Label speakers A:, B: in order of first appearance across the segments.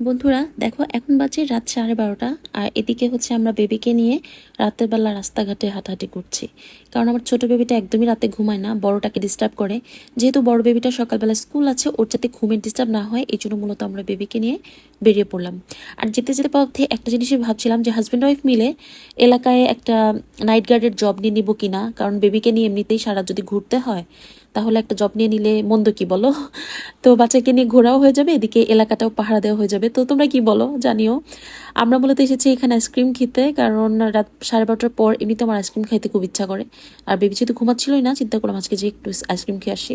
A: বন্ধুরা, দেখো, এখন বাজে রাত সাড়ে বারোটা, আর এদিকে হচ্ছে আমরা বেবিকে নিয়ে রাতের বেলা রাস্তাঘাটে হাঁটাহাঁটি করছি। কারণ আমার ছোট বেবিটা একদমই রাতে ঘুমায় না, বড়টাকে ডিস্টার্ব করে। যেহেতু বড় বেবিটা সকালবেলা স্কুল আছে, ওর যাতে ঘুমের ডিস্টার্ব না হয়, এই জন্য মূলত আমরা বেবিকে নিয়ে বেরিয়ে পড়লাম। আর যেতে যেতে পথে একটা জিনিসই ভাবছিলাম যে হাজব্যান্ড ওয়াইফ মিলে এলাকায় একটা নাইট গার্ডের জব নিয়ে নিব কিনা। কারণ বেবিকে নিয়ে এমনিতেই সারা যদি ঘুরতে হয়, তাহলে একটা জব নিয়ে নিলে মন্দ কি বলো? তো বাচ্চাকে নিয়ে ঘোরাও হয়ে যাবে, এদিকে এলাকাটাও পাহারা দেওয়া হয়ে যাবে। তো তোমরা কি বলো? জানিও। আমরা মূলত এসেছি এখানে আইসক্রিম খেতে, কারণ রাত সাড়ে বারোটার পর এমনিতে আমার আইসক্রিম খাইতে খুব ইচ্ছা করে। আর বেবি যেহেতু ঘুমাচ্ছিলই না, চিন্তা করলাম আজকে যে একটু আইসক্রিম খেয়ে আসি।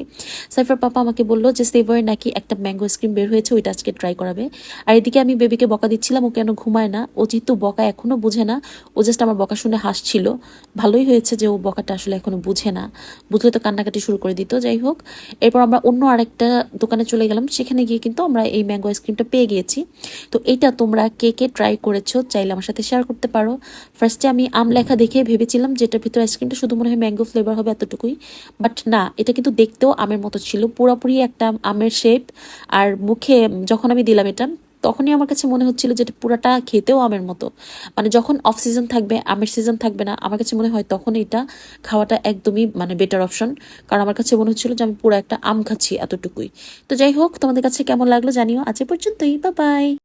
A: সাইফার পাপা আমাকে বলল যে সেভারে নাকি একটা ম্যাঙ্গো আইসক্রিম বের হয়েছে, ওইটা আজকে ট্রাই করাবে। আর এদিকে আমি বেবিকে বকা দিচ্ছিলাম, ও কেন ঘুমায় না? ও যেহেতু বকা এখনও বুঝে না, ও জাস্ট আমার বকা শুনে হাসছিল। ভালোই হয়েছে যে ও বকাটা আসলে এখনও বুঝে না। বুঝলে তো কান্নাকাটি শুরু করে দিত, যাই হোক। এরপর আমরা অন্য আরেকটা দোকানে চলে গেলাম, সেখানে গিয়ে কিন্তু আমরা এই ম্যাঙ্গো আইসক্রিমটা পেয়ে গিয়েছি। তো এটা তোমরা কে কে ট্রাই করেছ, চাইলে আমার সাথে শেয়ার করতে পারো। ফার্স্টে আমি আম লেখা দেখে ভেবেছিলাম যে এটার ভিতরে আইসক্রিমটা শুধু মনে হয় ম্যাঙ্গো ফ্লেভার হবে এতটুকুই। বাট না, এটা কিন্তু দেখতেও আমের মতো ছিল, পুরোপুরি একটা আমের শেপ আর মুখে যখন আমি দিলাম এটা, তখনই আমার কাছে মনে হচ্ছিল যে পুরাটা খেতেও আমের মতো। মানে যখন অফ সিজন থাকবে, আমের সিজন থাকবে না, আমার কাছে মনে হয় তখন এটা খাওয়াটা একদমই মানে বেটার অপশন কারণ আমার কাছে মনে হচ্ছিল যে আমি পুরো একটা আম খাচ্ছি এতটুকুই। তো যাই হোক, তোমাদের কাছে কেমন লাগল জানিও। আজ পর্যন্তই বা বাই